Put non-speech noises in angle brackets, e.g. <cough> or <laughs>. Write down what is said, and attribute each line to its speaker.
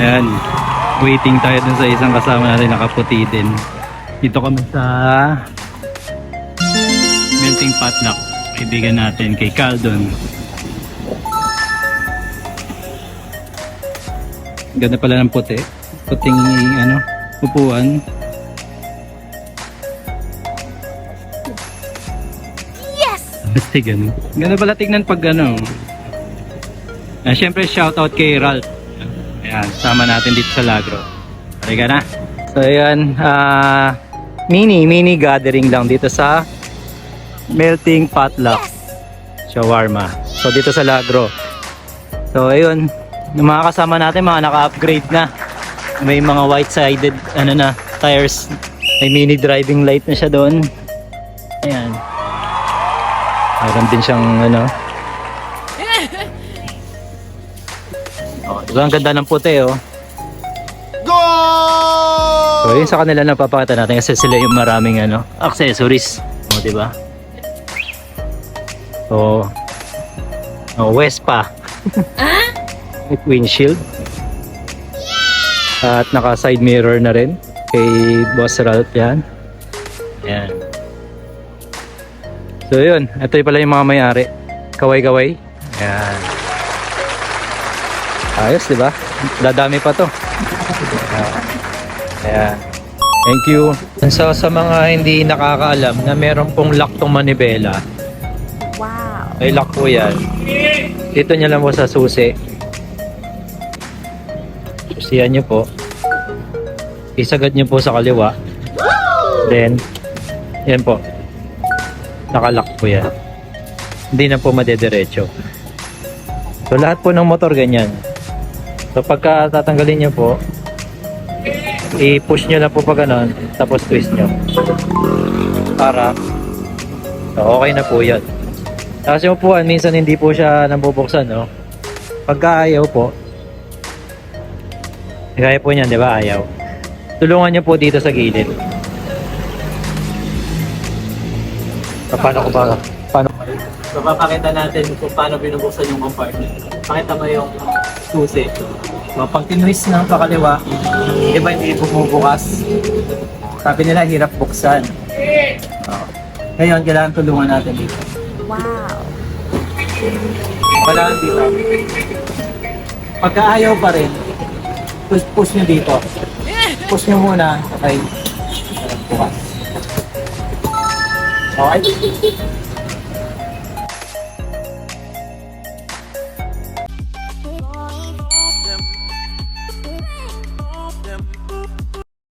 Speaker 1: Ayan. Waiting tayo dun sa isang kasama natin nakaputi din. Dito kami sa melting potluck. Kaibigan natin kay Caldon. Ganda pala ng puti. Puting ano, upuan. Basta ganun. Ganda pala tignan pag ano. Ah, Siyempre shoutout kay Ralph. Ayan, sama natin dito sa Lagro. Halika na. So ayan, ah, mini, mini gathering lang dito sa Melting Potluck Shawarma. So dito sa Lagro. So ayun, yung mga kasama natin mga naka-upgrade na. May mga white-sided ano na, tires. May mini driving light na siya doon. Ayan. Meron din siyang ano. Oh, diba ang ganda ng puti oh. So yun sa kanila napapakita natin kasi sila yung maraming ano, accessories. O, di ba? So, oh, Vespa. <laughs> With windshield. At naka side mirror na rin kay Boss Ralph yan. Ayan. So yun, ito yung pala yung mga may-ari. Kaway-kaway. Ayan. Ayos, di ba? Dadami pa to. Ayan. Thank you. So sa mga hindi nakakaalam na meron pong lock tong manibela.
Speaker 2: Wow.
Speaker 1: May lock po yan. Dito nyo lang po sa susi. Susiyan nyo po. Isagad nyo po sa kaliwa. Then, yan po. Nakalock po yan. Hindi na po madederecho. So lahat po ng motor ganyan. So pagka tatanggalin nyo po, i-push nyo lang po pa ganun, tapos twist nyo. Para, so okay na po yan. Tapos yung upuan, minsan hindi po siya nabubuksan, no? Pagka ayaw po, gaya po niyan, di ba? Ayaw. Tulungan nyo po dito sa gilid. So, paano ko ba? Paano? So, papakita natin kung paano binubuksan yung compartment. Pakita mo yung susi. So, pag tinwist ng pakaliwa, di ba hindi bumubukas? Sabi nila, hirap buksan. Oh. Ngayon, kailangan tulungan natin dito.
Speaker 2: Wow.
Speaker 1: Kailangan dito. Pagka ayaw pa rin, push, push nyo dito. Push nyo muna, okay? Bukas. Okay?